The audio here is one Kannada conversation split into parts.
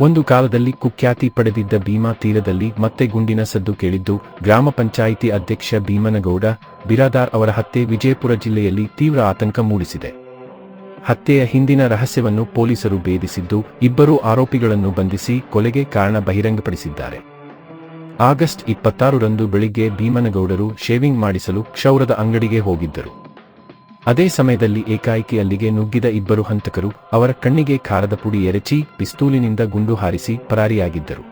ಒಂದು ಕಾಲದಲ್ಲಿ ಕುಖ್ಯಾತಿ ಪಡೆದಿದ್ದ ಭೀಮಾ ತೀರದಲ್ಲಿ ಮತ್ತೆ ಗುಂಡಿನ ಸದ್ದು ಕೇಳಿದ್ದು ಗ್ರಾಮ ಪಂಚಾಯಿತಿ ಅಧ್ಯಕ್ಷ ಭೀಮನಗೌಡ, ಬಿರಾದಾರ್ ಅವರ ಹತ್ಯೆ ವಿಜಯಪುರ ಜಿಲ್ಲೆಯಲ್ಲಿ ತೀವ್ರ ಆತಂಕ ಮೂಡಿಸಿದೆ. ಹತ್ಯೆಯ ಹಿಂದಿನ ರಹಸ್ಯವನ್ನು ಪೊಲೀಸರು ಭೇದಿಸಿದ್ದು ಇಬ್ಬರು ಆರೋಪಿಗಳನ್ನು ಬಂಧಿಸಿ ಕೊಲೆಗೆ ಕಾರಣ ಬಹಿರಂಗಪಡಿಸಿದ್ದಾರೆ. ಆಗಸ್ಟ್ ಇಪ್ಪತ್ತಾರರಂದು ಬೆಳಿಗ್ಗೆ ಭೀಮನಗೌಡರು ಶೇವಿಂಗ್ ಮಾಡಿಸಲು ಕ್ಷೌರದ ಅಂಗಡಿಗೆ ಹೋಗಿದ್ದರು. ಅದೇ ಸಮಯದಲ್ಲಿ ಏಕಾಏಕಿ ಅಲ್ಲಿಗೆ ನುಗ್ಗಿದ ಇಬ್ಬರು ಹಂತಕರು ಅವರ ಕಣ್ಣಿಗೆ ಖಾರದ ಪುಡಿ ಎರಚಿ ಪಿಸ್ತೂಲಿನಿಂದ ಗುಂಡು ಹಾರಿಸಿ ಪರಾರಿಯಾಗಿದ್ದರು.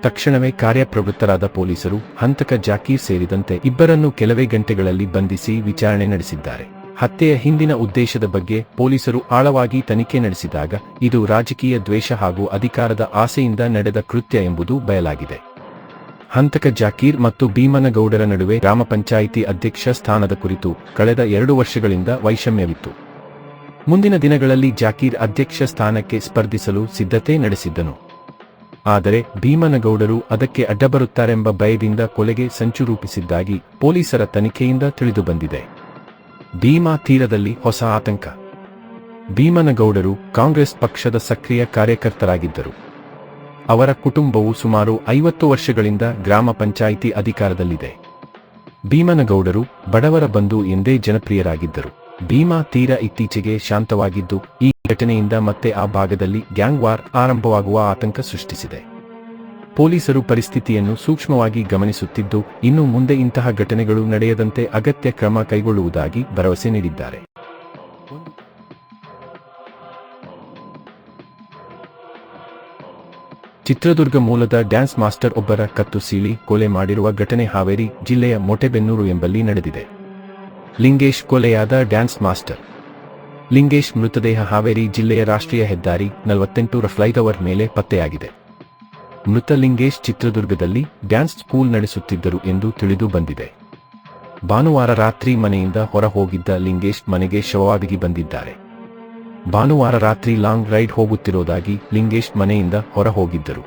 ತಕ್ಷಣವೇ ಕಾರ್ಯಪ್ರವೃತ್ತರಾದ ಪೊಲೀಸರು ಹಂತಕ ಜಾಕೀರ್ ಸೇರಿದಂತೆ ಇಬ್ಬರನ್ನು ಕೆಲವೇ ಗಂಟೆಗಳಲ್ಲಿ ಬಂಧಿಸಿ ವಿಚಾರಣೆ ನಡೆಸಿದ್ದಾರೆ. ಹತ್ಯೆಯ ಹಿಂದಿನ ಉದ್ದೇಶದ ಬಗ್ಗೆ ಪೊಲೀಸರು ಆಳವಾಗಿ ತನಿಖೆ ನಡೆಸಿದಾಗ ಇದು ರಾಜಕೀಯ ದ್ವೇಷ ಹಾಗೂ ಅಧಿಕಾರದ ಆಸೆಯಿಂದ ನಡೆದ ಕೃತ್ಯ ಎಂಬುದು ಬಯಲಾಗಿದೆ. ಹಂತಕ ಜಾಕೀರ್ ಮತ್ತು ಭೀಮನಗೌಡರ ನಡುವೆ ಗ್ರಾಮ ಪಂಚಾಯಿತಿ ಅಧ್ಯಕ್ಷ ಸ್ಥಾನದ ಕುರಿತು ಕಳೆದ ಎರಡು ವರ್ಷಗಳಿಂದ ವೈಷಮ್ಯವಿತ್ತು. ಮುಂದಿನ ದಿನಗಳಲ್ಲಿ ಜಾಕೀರ್ ಅಧ್ಯಕ್ಷ ಸ್ಥಾನಕ್ಕೆ ಸ್ಪರ್ಧಿಸಲು ಸಿದ್ಧತೆ ನಡೆಸಿದ್ದನು. ಆದರೆ ಭೀಮನಗೌಡರು ಅದಕ್ಕೆ ಅಡ್ಡಬರುತ್ತಾರೆಂಬ ಭಯದಿಂದ ಕೊಲೆಗೆ ಸಂಚು ರೂಪಿಸಿದ್ದಾಗಿ ಪೊಲೀಸರ ತನಿಖೆಯಿಂದ ತಿಳಿದುಬಂದಿದೆ ಭೀಮಾ ತೀರದಲ್ಲಿ ಹೊಸ ಆತಂಕ. ಭೀಮನಗೌಡರು ಕಾಂಗ್ರೆಸ್ ಪಕ್ಷದ ಸಕ್ರಿಯ ಕಾರ್ಯಕರ್ತರಾಗಿದ್ದರು. ಅವರ ಕುಟುಂಬವು ಸುಮಾರು ಐವತ್ತು ವರ್ಷಗಳಿಂದ ಗ್ರಾಮ ಪಂಚಾಯಿತಿ ಅಧಿಕಾರದಲ್ಲಿದೆ. ಭೀಮನಗೌಡರು ಬಡವರ ಬಂಧು ಎಂದೇ ಜನಪ್ರಿಯರಾಗಿದ್ದರು. ಭೀಮಾ ತೀರ ಇತ್ತೀಚೆಗೆ ಶಾಂತವಾಗಿದ್ದು, ಈ ಘಟನೆಯಿಂದ ಮತ್ತೆ ಆ ಭಾಗದಲ್ಲಿ ಗ್ಯಾಂಗ್ ವಾರ್ ಆರಂಭವಾಗುವ ಆತಂಕ ಸೃಷ್ಟಿಸಿದೆ. ಪೊಲೀಸರು ಪರಿಸ್ಥಿತಿಯನ್ನು ಸೂಕ್ಷ್ಮವಾಗಿ ಗಮನಿಸುತ್ತಿದ್ದು, ಇನ್ನು ಮುಂದೆ ಇಂತಹ ಘಟನೆಗಳು ನಡೆಯದಂತೆ ಅಗತ್ಯ ಕ್ರಮ ಕೈಗೊಳ್ಳುವುದಾಗಿ ಭರವಸೆ ನೀಡಿದ್ದಾರೆ. ಚಿತ್ರದುರ್ಗ ಮೂಲದ ಡ್ಯಾನ್ಸ್ ಮಾಸ್ಟರ್ ಒಬ್ಬರ ಕತ್ತು ಸೀಳಿ ಕೊಲೆ ಮಾಡಿರುವ ಘಟನೆ ಹಾವೇರಿ ಜಿಲ್ಲೆಯ ಮೊಟೆಬೆನ್ನೂರು ಎಂಬಲ್ಲಿ ನಡೆದಿದೆ. ಲಿಂಗೇಶ್ ಕೊಲೆಯಾದ ಡ್ಯಾನ್ಸ್ ಮಾಸ್ಟರ್. ಲಿಂಗೇಶ್ ಮೃತದೇಹ ಹಾವೇರಿ ಜಿಲ್ಲೆಯ ರಾಷ್ಟ್ರೀಯ ಹೆದ್ದಾರಿ ನಲವತ್ತೆಂಟು ಫ್ಲೈಓವರ್ ಮೇಲೆ ಪತ್ತೆಯಾಗಿದೆ. ಮೃತ ಲಿಂಗೇಶ್ ಚಿತ್ರದುರ್ಗದಲ್ಲಿ ಡ್ಯಾನ್ಸ್ ಸ್ಕೂಲ್ ನಡೆಸುತ್ತಿದ್ದರು ಎಂದು ತಿಳಿದು ಬಂದಿದೆ. ಭಾನುವಾರ ರಾತ್ರಿ ಮನೆಯಿಂದ ಹೊರ ಹೋಗಿದ್ದ ಲಿಂಗೇಶ್ ಮನೆಗೆ ಶವವಾಗಿ ಬಂದಿದ್ದಾರೆ. ಭಾನುವಾರ ರಾತ್ರಿ ಲಾಂಗ್ ರೈಡ್ ಹೋಗುತ್ತಿರೋದಾಗಿ ಲಿಂಗೇಶ್ ಮನೆಯಿಂದ ಹೊರ ಹೋಗಿದ್ದರು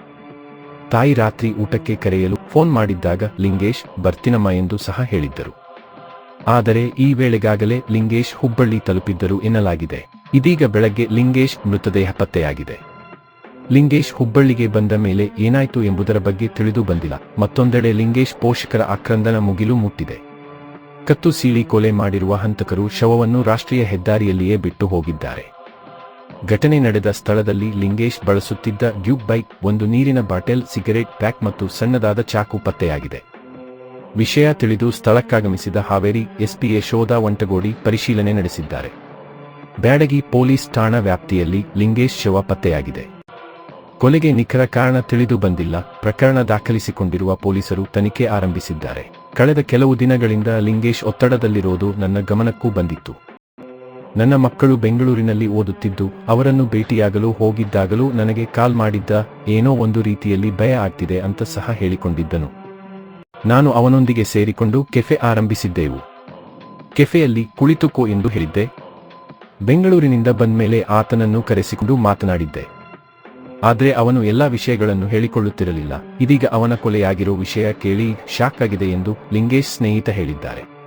ತಾಯಿ ರಾತ್ರಿ ಊಟಕ್ಕೆ ಕರೆಯಲು ಫೋನ್ ಮಾಡಿದ್ದಾಗ ಲಿಂಗೇಶ್, ಬರ್ತಿನಮ್ಮ ಎಂದು ಸಹ ಹೇಳಿದ್ದರು. ಆದರೆ ಈ ವೇಳೆಗಾಗಲೇ ಲಿಂಗೇಶ್ ಹುಬ್ಬಳ್ಳಿ ತಲುಪಿದ್ದರು ಎನ್ನಲಾಗಿದೆ. ಇದೀಗ ಬೆಳಗ್ಗೆ ಲಿಂಗೇಶ್ ಮೃತದೇಹ ಪತ್ತೆಯಾಗಿದೆ. ಲಿಂಗೇಶ್ ಹುಬ್ಬಳ್ಳಿಗೆ ಬಂದ ಮೇಲೆ ಏನಾಯಿತು ಎಂಬುದರ ಬಗ್ಗೆ ತಿಳಿದು ಬಂದಿಲ್ಲ. ಮತ್ತೊಂದೆಡೆ ಲಿಂಗೇಶ್ ಪೋಷಕರ ಆಕ್ರಂದನ ಮುಗಿಲು ಮುಟ್ಟಿದೆ. ಕತ್ತು ಸೀಳಿ ಕೊಲೆ ಮಾಡಿರುವ ಹಂತಕರು ಶವವನ್ನು ರಾಷ್ಟ್ರೀಯ ಹೆದ್ದಾರಿಯಲ್ಲಿಯೇ ಬಿಟ್ಟು ಹೋಗಿದ್ದಾರೆ. ಘಟನೆ ನಡೆದ ಸ್ಥಳದಲ್ಲಿ ಲಿಂಗೇಶ್ ಬಳಸುತ್ತಿದ್ದ ಡ್ಯೂಬ್ ಬೈಕ್ ಒಂದು ನೀರಿನ ಬಾಟೆಲ್, ಸಿಗರೇಟ್ ಪ್ಯಾಕ್ ಮತ್ತು ಸಣ್ಣದಾದ ಚಾಕು ಪತ್ತೆಯಾಗಿದೆ. ವಿಷಯ ತಿಳಿದು ಸ್ಥಳಕ್ಕಾಗಮಿಸಿದ ಹಾವೇರಿ ಎಸ್ಪಿ ಯಶೋಧ ವಂಟಗೋಡಿ ಪರಿಶೀಲನೆ ನಡೆಸಿದ್ದಾರೆ. ಬ್ಯಾಡಗಿ ಪೊಲೀಸ್ ಠಾಣಾ ವ್ಯಾಪ್ತಿಯಲ್ಲಿ ಲಿಂಗೇಶ್ ಶವ ಪತ್ತೆಯಾಗಿದೆ. ಕೊಲೆಗೆ ನಿಖರ ಕಾರಣ ತಿಳಿದು ಬಂದಿಲ್ಲ, ಪ್ರಕರಣ ದಾಖಲಿಸಿಕೊಂಡಿರುವ ಪೊಲೀಸರು ತನಿಖೆ ಆರಂಭಿಸಿದ್ದಾರೆ. ಕಳೆದ ಕೆಲವು ದಿನಗಳಿಂದ ಲಿಂಗೇಶ್ ಒತ್ತಡದಲ್ಲಿರೋದು ನನ್ನ ಗಮನಕ್ಕೂ ಬಂದಿತ್ತು. ನನ್ನ ಮಕ್ಕಳು ಬೆಂಗಳೂರಿನಲ್ಲಿ ಓದುತ್ತಿದ್ದು, ಅವರನ್ನು ಭೇಟಿಯಾಗಲು ಹೋಗಿದ್ದಾಗಲೂ ನನಗೆ ಕಾಲ್ ಮಾಡಿದ್ದ, ಏನೋ ಒಂದು ರೀತಿಯಲ್ಲಿ ಭಯ ಆಗ್ತಿದೆ ಅಂತ ಸಹ ಹೇಳಿಕೊಂಡಿದ್ದನು. ನಾನು ಅವನೊಂದಿಗೆ ಸೇರಿಕೊಂಡು ಕೆಫೆ ಆರಂಭಿಸಿದ್ದೆವು. ಕೆಫೆಯಲ್ಲಿ ಕುಳಿತುಕೋ ಎಂದು ಹೇಳಿದ್ದೆ. ಬೆಂಗಳೂರಿನಿಂದ ಬಂದ್ಮೇಲೆ ಆತನನ್ನು ಕರೆಸಿಕೊಂಡು ಮಾತನಾಡಿದ್ದೆ. ಆದರೆ ಅವನು ಎಲ್ಲ ವಿಷಯಗಳನ್ನು ಹೇಳಿಕೊಳ್ಳುತ್ತಿರಲಿಲ್ಲ. ಇದೀಗ ಅವನ ಕೊಲೆಯಾಗಿರೋ ವಿಷಯ ಕೇಳಿ ಶಾಕ್ ಆಗಿದೆ ಎಂದು ಲಿಂಗೇಶ್ ಸ್ನೇಹಿತ ಹೇಳಿದ್ದಾರೆ.